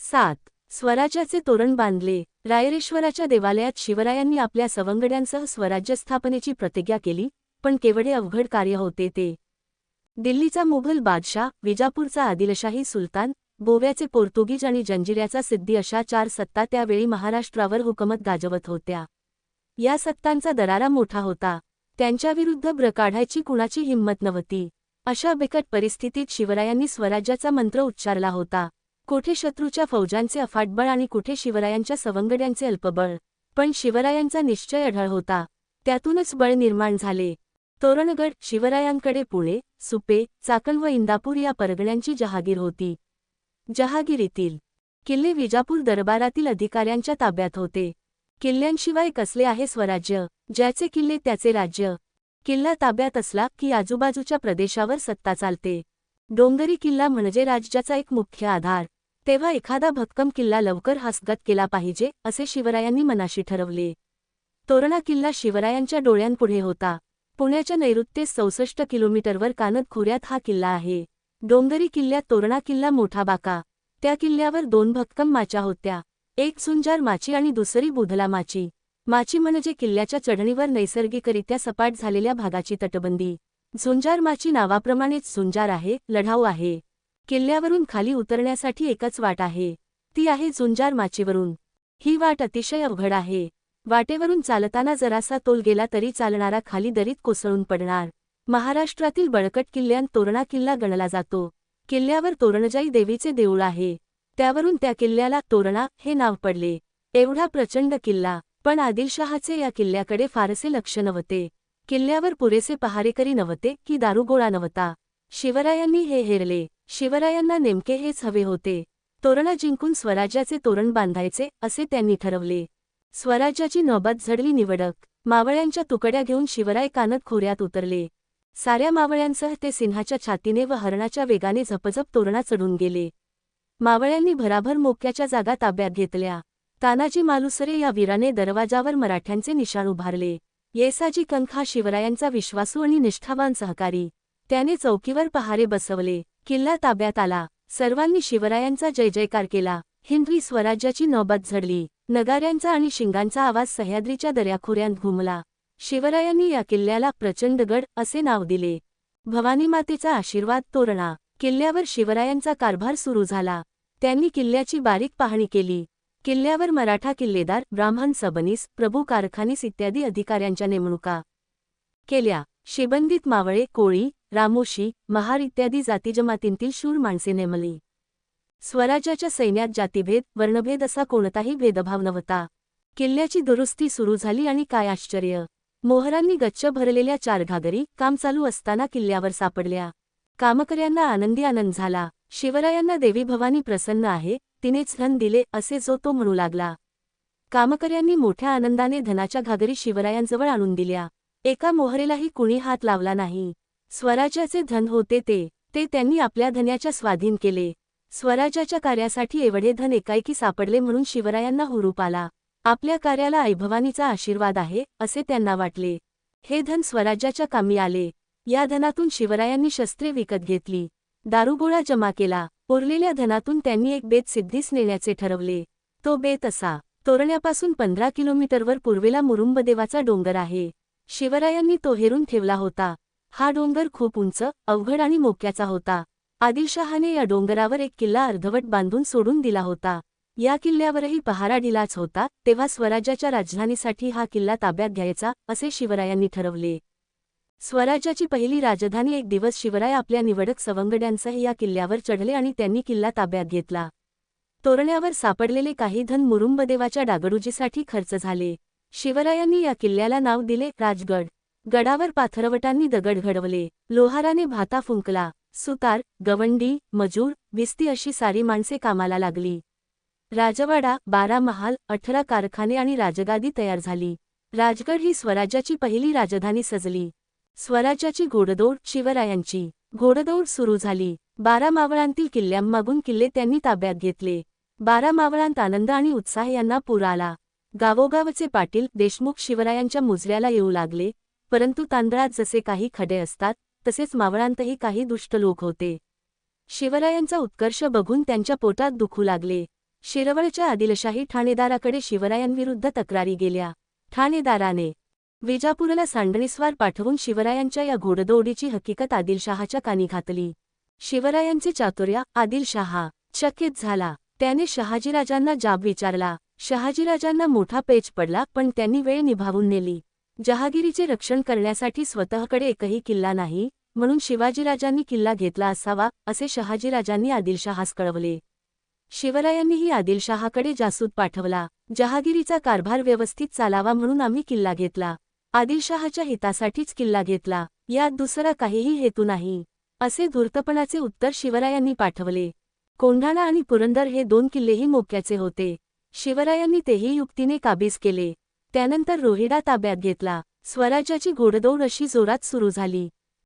सात. स्वराज्याचे तोरण बांधले. रायरेश्वराच्या देवालयात शिवरायांनी आपल्या सवंगड्यांसह स्वराज्य स्थापनेची प्रतिज्ञा केली पण केवढे अवघड कार्य होते ते. दिल्लीचा मुघल बादशाह विजापूरचा आदिलशाही सुलतान गोव्याचे पोर्तुगीज आणि जंजिऱ्याचा सिद्धी अशा चार सत्ता त्यावेळी महाराष्ट्रावर हुकमत गाजवत होत्या. या सत्तांचा दरारा मोठा होता. त्यांच्याविरुद्ध ब्र काढायची कुणाची हिंमत नव्हती. अशा बिकट परिस्थितीत शिवरायांनी स्वराज्याचा मंत्र उच्चारला होता. कोठे शत्रूच्या फौजांचे अफाटबळ आणि कुठे शिवरायांच्या सवंगड्यांचे अल्पबळ. पण शिवरायांचा निश्चय अढळ होता. त्यातूनच बळ निर्माण झाले. तोरणगड शिवरायांकडे पुणे सुपे चाकण व इंदापूर या परगण्यांची जहागीर होती. जहागिरीतील किल्ले विजापूर दरबारातील अधिकाऱ्यांच्या ताब्यात होते. किल्ल्यांशिवाय कसले आहे स्वराज्य? ज्याचे किल्ले त्याचे राज्य. किल्ला ताब्यात असला की आजूबाजूच्या प्रदेशावर सत्ता चालते. डोंगरी किल्ला म्हणजे राज्याचा एक मुख्य आधार. तेव्हा एखादा भक्कम किल्ला लवकर हस्तगत केला पाहिजे असे शिवरायांनी मनाशी ठरवले. तोरणा किल्ला शिवरायांच्या डोळ्यांपुढे होता. पुण्याच्या नैऋत्येस चौसष्ट किलोमीटरवर कानद खोऱ्यात हा किल्ला आहे. डोंगरी किल्ल्यात तोरणा किल्ला मोठा बाका. त्या किल्ल्यावर दोन भक्कम माच्या होत्या. एक सुंजार माची आणि दुसरी बुधला माची. माची म्हणजे किल्ल्याच्या चढणीवर नैसर्गिकरित्या सपाट झालेल्या भागाची तटबंदी. झुंजार माची नावाप्रमाणेच झुंजार आहे लढाऊ आहे. किल्ल्यावरून खाली उतरण्यासाठी एकच वाट आहे. ती आहे झुंजार माचीवरून. ही वाट अतिशय अवघड आहे. वाटेवरून चालताना जरासा तोल गेला तरी चालणारा खाली दरीत कोसळून पडणार. महाराष्ट्रातील बळकट किल्ल्यां तोरणा किल्ला गणला जातो. किल्ल्यावर तोरणजाई देवीचे देऊळ आहे. त्यावरून त्या किल्ल्याला तोरणा हे नाव पडले. एवढा प्रचंड किल्ला पण आदिलशहाचे या किल्ल्याकडे फारसे लक्ष नव्हते. किल्ल्यावर पुरेसे पहारेकरी नव्हते की दारुगोळा नव्हता. शिवरायांनी हे हेरले. शिवरायांना नेमके हेच हवे होते. तोरणा जिंकून स्वराज्याचे तोरण बांधायचे असे त्यांनी ठरवले. स्वराज्याची नौबत झडली निवडक. मावळ्यांच्या तुकड्या घेऊन शिवराय कानत खोऱ्यात उतरले. साऱ्या मावळ्यांसह ते सिंहाच्या छातीने व हरणाच्या वेगाने झपझप तोरणा चढून गेले. मावळ्यांनी भराभर मोक्याच्या जागा ताब्यात घेतल्या. तानाजी मालुसरे या वीराने दरवाजावर मराठ्यांचे निशाण उभारले. येसाजी कंख हा शिवरायांचा विश्वासू आणि निष्ठावान सहकारी. त्याने चौकीवर पहारे बसवले. किल्ला ताब्यात आला. सर्वांनी शिवरायांचा जय जयकार केला. हिंदवी स्वराज्याची नौबत झडली. नगाऱ्यांचा आणि शिंगांचा आवाज सह्याद्रीच्या दर्याखोऱ्यांत घुमला. शिवरायांनी या किल्ल्याला प्रचंडगड असे नाव दिले. भवानीमातेचा आशीर्वाद तोरणा. किल्ल्यावर शिवरायांचा कारभार सुरू झाला. त्यांनी किल्ल्याची बारीक पाहणी केली. किल्ल्यावर मराठा किल्लेदार ब्राह्मण सबनीस प्रभू कारखानीस इत्यादी अधिकाऱ्यांच्या नेमणुका केल्या. शिबंदित मावळे कोळी रामोशी महार इत्यादी जातीजमातींतील शूर माणसे नेमली. स्वराज्याच्या सैन्यात जातीभेद वर्णभेद असा कोणताही भेदभाव नव्हता. किल्ल्याची दुरुस्ती सुरू झाली आणि काय आश्चर्य. मोहरांनी गच्च भरलेल्या चार घागरी काम चालू असताना किल्ल्यावर सापडल्या. कामकऱ्यांना आनंदी आनंद झाला. शिवरायांना देवी भवानी प्रसन्न आहे तिनेच धन दिले असे जो तो म्हणू लागला. कामकऱ्यांनी मोठ्या आनंदाने धनाच्या घागरी शिवरायांजवळ आणून दिल्या. एका मोहरेलाही कुणी हात लावला नाही. स्वराज्याचे धन होते ते ते त्यांनी आपल्या धन्याच्या स्वाधीन केले. स्वराज्याच्या कार्यासाठी एवढे धन एकाएकी सापडले म्हणून शिवरायांना हुरूप आला. आपल्या कार्याला ऐभवानीचा आशीर्वाद आहे असे त्यांना वाटले. हे धन स्वराज्याच्या कामी आले. या धनातून शिवरायांनी शस्त्रे विकत घेतली. दारुगोळा जमा केला. उरलेल्या धनातून त्यांनी एक बेत सिद्धीस नेण्याचे ठरवले. तो बेत असा. तोरण्यापासून पंधरा किलोमीटरवर पूर्वेला मुरुंबदेवाचा डोंगर आहे. शिवरायांनी तो हेरून ठेवला होता. हा डोंगर खूप उंच अवघड आणि मोक्याचा होता. आदिलशहाने या डोंगरावर एक किल्ला अर्धवट बांधून सोडून दिला होता. या किल्ल्यावरही पहारा ढिलाच होता तेव्हा स्वराज्याच्या राजधानीसाठी हा किल्ला ताब्यात घ्यायचा असे शिवरायांनी ठरवले. स्वराज्याची पहिली राजधानी एक दिवस शिवराय आपल्या निवडक सवंगड्यांसह या किल्ल्यावर चढले आणि त्यांनी किल्ला ताब्यात घेतला. तोरण्यावर सापडलेले काही धन मुरुंबदेवाच्या डागडुजीसाठी खर्च झाले. शिवरायांनी या किल्ल्याला नाव दिले राजगड. गडावर पाथरवटांनी दगड घडवले. लोहाराने भाता फुंकला. सुतार गवंडी मजूर विस्ती अशी सारी माणसे कामाला लागली. राजवाडा बारा महाल अठरा कारखाने आणि राजगादी तयार झाली. राजगड ही स्वराज्याची पहिली राजधानी सजली. स्वराज्याची घोडदौड शिवरायांची. घोडदौड सुरू झाली. बारा मावळांतील किल्ल्यांमागून किल्ले त्यांनी ताब्यात घेतले. बारा मावळांत आनंद आणि उत्साह यांना पूर आला. गावोगावचे पाटील देशमुख शिवरायांच्या मुजऱ्याला येऊ लागले. परंतु तांदळात जसे काही खडे असतात तसेच मावळांतही काही दुष्ट लोक होते. शिवरायांचा उत्कर्ष बघून त्यांच्या पोटात दुखू लागले. शिरवळच्या आदिलशाही ठाणेदाराकडे शिवरायांविरुद्ध तक्रारी गेल्या. ठाणेदाराने विजापूरला सांडणीस्वार पाठवून शिवरायांच्या या घोडदौडीची हकीकत आदिलशहाच्या कानी घातली. शिवरायांचे चातुर्य आदिलशहा चकित झाला. त्याने शहाजीराजांना जाब विचारला. शहाजीराजांना मोठा पेच पडला पण त्यांनी वेळ निभावून नेली. जहागिरीचे रक्षण करण्यासाठी स्वतःकडे एकही किल्ला नाही म्हणून शिवाजीराजांनी किल्ला घेतला असावा असे शहाजीराजांनी आदिलशहास कळवले. शिवरायांनीही आदिलशहाकडे जासूद पाठवला जहागिरीचा कारभार व्यवस्थित चालावा म्हणून आम्ही किल्ला घेतला. आदिलशहाच्या हितासाठीच किल्ला घेतला यात दुसरा काहीही हेतू नाही असे धूर्तपणाचे उत्तर शिवरायांनी पाठवले. कोंढाणा आणि पुरंदर हे दोन किल्लेही मोक्याचे होते. शिवरायांनी तेही युक्तीने काबीज केले. त्यानंतर रोहिडा ताब्यात घेतला. स्वराज्याची घोडदौड अशी जोरात सुरू झाली.